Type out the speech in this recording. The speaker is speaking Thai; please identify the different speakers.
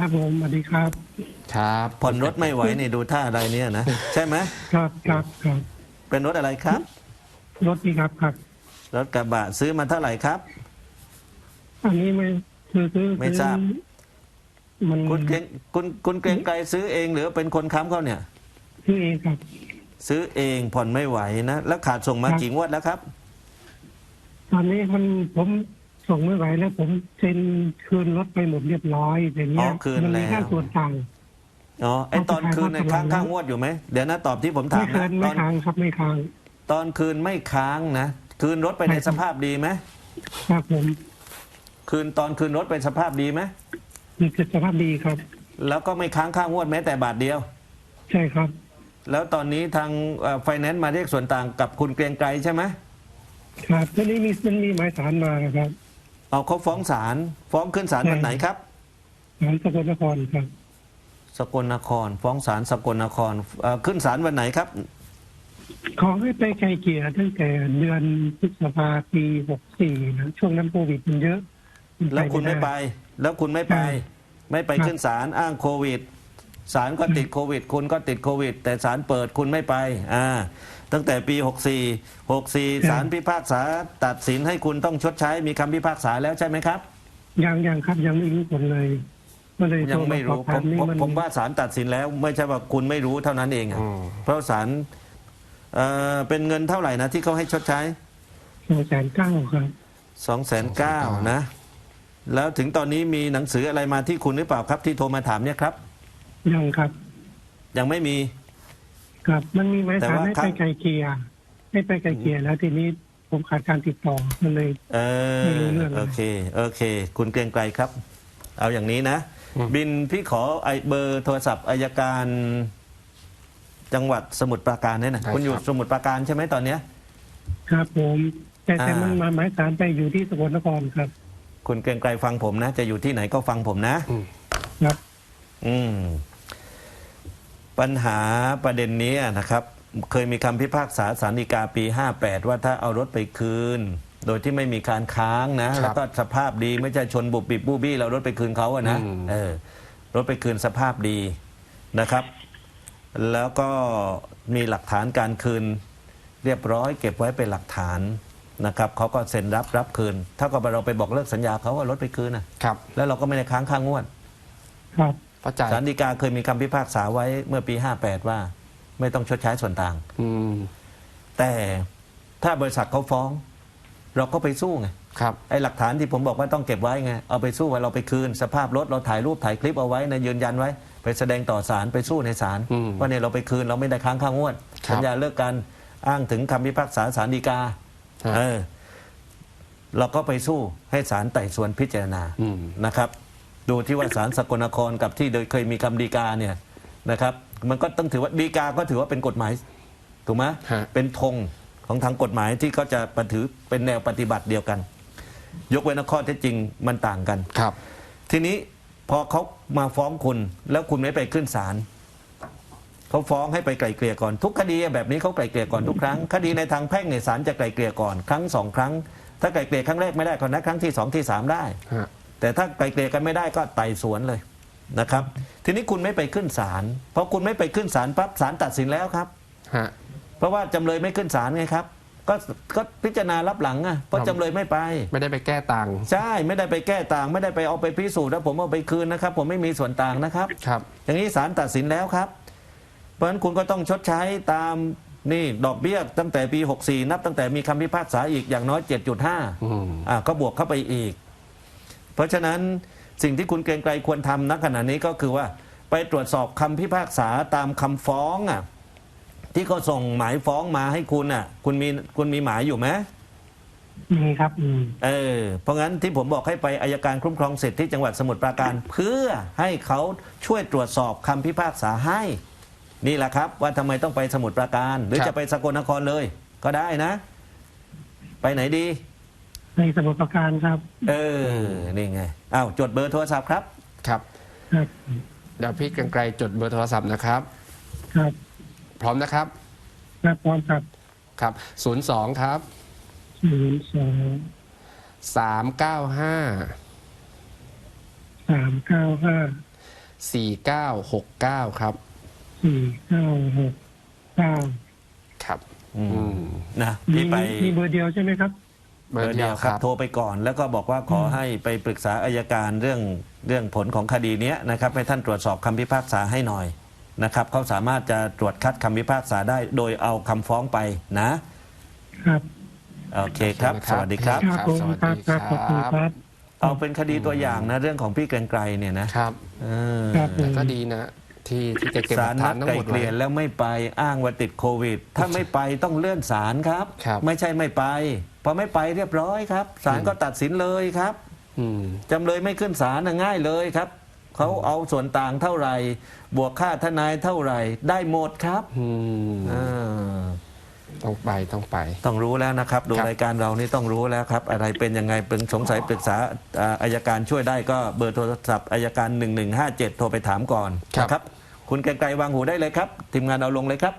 Speaker 1: ครับผมสวัสดีครับ
Speaker 2: ครับ
Speaker 3: ผ่อนรถไม่ไหวนี่ดูท่าอะไรเนี่ยนะ ใช่ไหม
Speaker 1: ครับครับครับ
Speaker 3: เป็นรถอะไรครับ
Speaker 1: รถนี่ครับครับ
Speaker 3: รถกระบะซื้อมาเท่าไหร่ครับ
Speaker 1: อันนี้ไม่คือคือ
Speaker 3: ไม่ทราบ
Speaker 1: มัน
Speaker 3: คุณเกรงคุณคุณเกรงไกรซื้อเองหรือเป็นคนค้ำเขาเนี่ย
Speaker 1: คือเองครับ
Speaker 3: ซื้อเองผ่อนไม่ไหวนะ แล้วขาดส่งมา
Speaker 1: ครับ
Speaker 3: กี่งวดแล้วครับ
Speaker 1: ตอนนี้มันผม ส่งไม่ไหวแล้วผมเซ็นคืนรถไปหมดเรียบร้อยแต่เนี้
Speaker 3: อ๋
Speaker 1: ย
Speaker 3: อคืน
Speaker 1: มัมี
Speaker 3: แล้ว
Speaker 1: ค่าส่วนต่าง
Speaker 3: อ๋อไอตอนคืนในยค้าง
Speaker 1: เอาไป
Speaker 3: ค้างงวดอยู่ไหมเดี๋ยวนะตอบที่ผมถา
Speaker 1: ไม่
Speaker 3: ม
Speaker 1: เกิ
Speaker 3: นะ
Speaker 1: น
Speaker 3: ต
Speaker 1: ไม่
Speaker 3: อน
Speaker 1: ค้างครับไม่ค้าง
Speaker 3: ตอนคืนไม่ค้างนะ คืนรถไปใน
Speaker 1: ไม่ครับ
Speaker 3: สภาพดีไหม
Speaker 1: ครับผม
Speaker 3: คืนตอนคืนรถเป็นสภาพดีไหม
Speaker 1: มีสภาพดีครับ
Speaker 3: แล้วก็ไม่ค้างค่างวดแม้แต่บาทเดียว
Speaker 1: ใช่ครับ
Speaker 3: แล้วตอนนี้ทางไฟแนนซ์มาเรียกส่วนต่างกับคุณเกรียงไกรใช่ไหม
Speaker 1: ครับทีนี้มีมันมีหมายสารมาครับ
Speaker 3: เอาเขาฟ้องศาลฟ้องขึ้นศาล
Speaker 1: ใช่
Speaker 3: วันไหนครับ
Speaker 1: ศาลสกลนครครับ
Speaker 3: สกลนคร ฟ้องศาลสกลนครเอ่อขึ้นศาลวันไหนครับ
Speaker 1: ขอให้ไปไกลเกลี่ยตั้งแต่เดือนพฤษภาปีหกสี่นะช่วงนั้นโควิดมันเยอะน
Speaker 3: แล้วคุณไม่ไป
Speaker 1: ด้
Speaker 3: แล้วคุณไม่ไป
Speaker 1: ใช่
Speaker 3: ไม่ไป
Speaker 1: ครับ
Speaker 3: ขึ้นศาลอ้างโควิด ศาลก็ติดโควิด คุณก็ติดโควิด แต่ศาลเปิดคุณไม่ไปอ่าตั้งแต่ปี 64 64ศาลพิพากษาตัดสินให้คุณต้องชดใช้มีคำพิพากษาแล้วใช่ไหมครับ
Speaker 1: ยังยังครับยังไม่รู้ผลเลยก็เลย
Speaker 3: ยังไม่รู้
Speaker 1: โทาสอบถา
Speaker 3: ผม
Speaker 1: นี่
Speaker 3: ผม
Speaker 1: มัน
Speaker 3: ผมว่าศาลตัดสินแล้ว ไม่ใช่ว่าคุณไม่รู้เท่านั้นเองอะ
Speaker 2: อืม
Speaker 3: เพราะศาลเอ่อเป็นเงินเท่าไหร่นะที่เขาให้ชดใช้
Speaker 1: สองแสนเก้าครับ
Speaker 3: สองแสนเก้านะ แล้วถึงตอนนี้มีหนังสืออะไรมาที่คุณหรือเปล่าครับที่โทรมาถามเนี่ยครับ
Speaker 1: ยังครับ
Speaker 3: ยังไม่มี
Speaker 1: ครับมันมีหมาย
Speaker 3: แต่
Speaker 1: สาร
Speaker 3: ว่า
Speaker 1: ให้
Speaker 3: ครั
Speaker 1: ไป
Speaker 3: บ
Speaker 1: ไกลเกลี่ยให้ไปไกลเกลี่ยแล้วทีนี้ผมขาดการติดต่อมันเลย
Speaker 3: เอ
Speaker 1: ไม่รู้
Speaker 3: อ
Speaker 1: เรื่องเลย
Speaker 3: โอเคโอเค คุณเกรียงไกรครับ เอาอย่างนี้นะ บินพี่ขอไอเบอร์โทรศัพท์อายการ จังหวัดสมุทรปราการเนี่ยนะ
Speaker 2: ได้
Speaker 3: คุณอยู่
Speaker 2: ครับ
Speaker 3: สมุทรปราการใช่ไหมตอนเนี้ย
Speaker 1: ครับ ผม แต่แต่
Speaker 3: อ่ามั
Speaker 1: มันมาหมายสารไปอยู่ที่สกลนครครับ
Speaker 3: คุณเกรียงไกรฟังผมนะ จะอยู่ที่ไหนก็ฟังผมนะ
Speaker 1: ครับ
Speaker 3: อืม ปัญหาประเด็นนี้นะครับ เคยมีคำพิพากษาสารดีกาปี 58 ว่าถ้าเอารถไปคืน โดยที่ไม่มีการค้างนะ
Speaker 2: ครับ
Speaker 3: แล้วก็สภาพดีไม่ใช่ชนบุบบิบบูบี้เรารถไปคืนเขาอะนะ
Speaker 2: อืม
Speaker 3: เออรถไปคืนสภาพดีนะครับ แล้วก็มีหลักฐานการคืน เรียบร้อยเก็บไว้เป็นหลักฐานนะครับเขาก็เซ็นรับรับคืนเท่ากับเราไปบอกเลิกสัญญาเขาว่ารถไปคืนนะครับ แล้วเราก็ไม่ได้ค้างค่างวด
Speaker 1: ครับ
Speaker 2: เข้าใจ
Speaker 3: ศาลฎีกาเคยมีคำพิพากษาไว้เมื่อปี 58 ว่า ไม่ต้องชดใช้ส่วนต่าง
Speaker 2: อืม
Speaker 3: แต่ถ้าบริษัทเขาฟ้อง เราก็ไปสู้ไง
Speaker 2: ครับ
Speaker 3: ไอ้หลักฐานที่ผมบอกว่าต้องเก็บไว้ไงเอาไปสู้ว่าเราไปคืน สภาพรถเราถ่ายรูปถ่ายคลิปเอาไว้นะยืนยันไว้ ไปแสดงต่อศาลไปสู้ในศาล
Speaker 2: อืม
Speaker 3: ว่าเนี่ยเราไปคืนเราไม่ได้ค้างค่างวด
Speaker 2: ครับ
Speaker 3: สัญญาเลิกกันอ้างถึงคำพิพากษาศาลฎีกา
Speaker 2: ฮะ
Speaker 3: เออ เราก็ไปสู้ให้ศาลไต่สวนพิจารณา
Speaker 2: อืม
Speaker 3: นะครับ ดูที่ว่าศาลสกลนครกับที่โดยเคยมีคำฎีกาเนี่ยนะครับ มันก็ต้องถือว่าฎีกาก็ถือว่าเป็นกฎหมายถูกไหม
Speaker 2: ฮะ
Speaker 3: เป็นธงของทางกฎหมายที่เขาจะปฏิถือเป็นแนวปฏิบัติเดียวกัน ยกเว้นว่าข้อเท็จจริงมันต่างกัน
Speaker 2: ครับ
Speaker 3: ทีนี้พอเขามาฟ้องคุณแล้วคุณไม่ไปขึ้นศาลเขาฟ้องให้ไปไกลเกลี่ยก่อนทุกคดีแบบนี้เขาไกลเกลี่ยก่อนทุกครั้ง คดีในทางแพ่งเนี่ยศาลจะไกลเกลี่ยก่อนครั้งสองครั้ง ถ้าไกลเกลี่ยครั้งแรกไม่ได้ก็นัดครั้งที่สองที่สามได้
Speaker 2: ฮะ
Speaker 3: แต่ถ้าไกลเกลี่ยกันไม่ได้ก็ไต่สวนเลยนะครับ ทีนี้คุณไม่ไปขึ้นศาลเพราะคุณไม่ไปขึ้นศาลปั๊บศาลตัดสินแล้วครับ
Speaker 2: ฮะ
Speaker 3: เพราะว่าจำเลยไม่ขึ้นศาลไงครับ ก็ก็พิจารณารับหลังอะเพราะ
Speaker 2: ครับ
Speaker 3: จำเลยไม่ไป
Speaker 2: ไม่ได้ไปแก้ต่าง
Speaker 3: ใช่ไม่ได้ไปแก้ต่าง ไม่ได้ไปเอาไปพิสูจน์แล้วผมเอาไปคืนนะครับ ผมไม่มีส่วนต่างนะครับ
Speaker 2: ครับ
Speaker 3: อย่างนี้ศาลตัดสินแล้วครับ เพราะฉะนั้นคุณก็ต้องชดใช้ตามนี่ดอกเบี้ยตั้งแต่ปี 64 นับตั้งแต่มีคำพิพากษาอีกอย่างน้อย 7.5
Speaker 2: อืม
Speaker 3: อ่าก็บวกเข้าไปอีก เพราะฉะนั้นสิ่งที่คุณเกรียงไกรควรทำณขณะนี้ก็คือว่าไปตรวจสอบคำพิพากษาตามคำฟ้องอะที่เขาส่งหมายฟ้องมาให้คุณอะ คุณมีคุณมีหมายอยู่ไหม
Speaker 1: มีครับอืม
Speaker 3: เออเพราะงั้นที่ผมบอกให้ไปอายการคุ้มครองสิทธิ์ที่จังหวัดสมุทรปราการ เพื่อให้เขาช่วยตรวจสอบคำพิพากษาให้ นี่แหละครับ ว่าทำไมต้องไปสมุทรปราการ หรือ
Speaker 2: ครับ
Speaker 3: จะไปสกลนครเลย ก็ได้นะ ไปไหนดี
Speaker 1: ในสมุทรปราการครับ
Speaker 3: เออ นี่ไงอ้าวจดเบอร์โทรศัพท์ครับ
Speaker 2: ครับ
Speaker 1: ครับ
Speaker 2: เดี๋ยวพี่กรรไกรจดเบอร์โทรศัพท์นะครับ
Speaker 1: ครับ
Speaker 2: พร้อมนะครับ
Speaker 1: ครับพร้อมครับ
Speaker 2: ครับ 02 ครับ
Speaker 1: ศูนย์สอง
Speaker 2: 395
Speaker 1: สามเก้าห้า
Speaker 2: 4969 ครับ
Speaker 1: สี่เก้าหกเก้า
Speaker 2: ครับ
Speaker 3: อืม
Speaker 2: อืม
Speaker 3: นะ
Speaker 1: มี
Speaker 3: พี่ไป
Speaker 1: มีเบอร์เดียวใช่ไหมครับ
Speaker 2: เบอร์เดียวครับ
Speaker 3: โทรไปก่อนแล้วก็บอกว่าขอให้ไปปรึกษาอายการเรื่องเรื่องผลของคดีเนี้ยนะครับให้ท่านตรวจสอบคำพิพากษาให้หน่อยนะครับเขาสามารถจะตรวจคัดคำพิพากษาได้ โดยเอาคำฟ้องไปนะ
Speaker 1: ครับ
Speaker 3: โอเคครับ สวัสดีครับ
Speaker 1: ครับผม
Speaker 2: สวัส
Speaker 1: ครับ
Speaker 2: ดี
Speaker 1: ครับ
Speaker 2: ค
Speaker 1: ขอบคุณ
Speaker 2: รับ
Speaker 1: ครับ
Speaker 3: เอาเป็นคดีตัวอย่างนะเรื่องของพี่เกรียงไกรเนี่ยนะครับ เออ
Speaker 1: ครับผม
Speaker 2: ก็ดีนะ ที่ที่จะเก็บห
Speaker 3: ศา
Speaker 2: ลั
Speaker 3: ล
Speaker 2: กฐา
Speaker 3: นั
Speaker 2: น
Speaker 3: ด
Speaker 2: ทั้ง
Speaker 3: ไกล
Speaker 2: หมด
Speaker 3: เกลี่ย
Speaker 2: ไว้
Speaker 3: แล้วไม่ไปอ้างว่าติดโควิด ถ้าไม่ไปต้องเลื่อนศาลครับ
Speaker 2: ครับ
Speaker 3: ไม่ใช่ไม่ไปพอไม่ไปเรียบร้อยครับศาลก็ตัดสินเลยครับ
Speaker 2: อืม
Speaker 3: จำเลยไม่ขึ้นศาลน่ะง่ายเลยครับ เขาเอาส่วนต่างเท่าไหร่ บวกค่าทนายเท่าไหร่ ได้หมดครับ
Speaker 2: อืม
Speaker 3: เออ
Speaker 2: ต้องไปต้องไป
Speaker 3: ต้องรู้แล้วนะครับ ดู
Speaker 2: ครับ
Speaker 3: รายการเรานี่ต้องรู้แล้วครับ อะไรเป็นยังไงเป็นสงสัยปรึกษาอ่าอายการช่วยได้ก็เบอร์โทรศัพท์อายการ 1157 โทรไปถามก่อนนะครับ คุณไกลๆวางหูได้เลยครับทีมงานเอาลงเลยครับ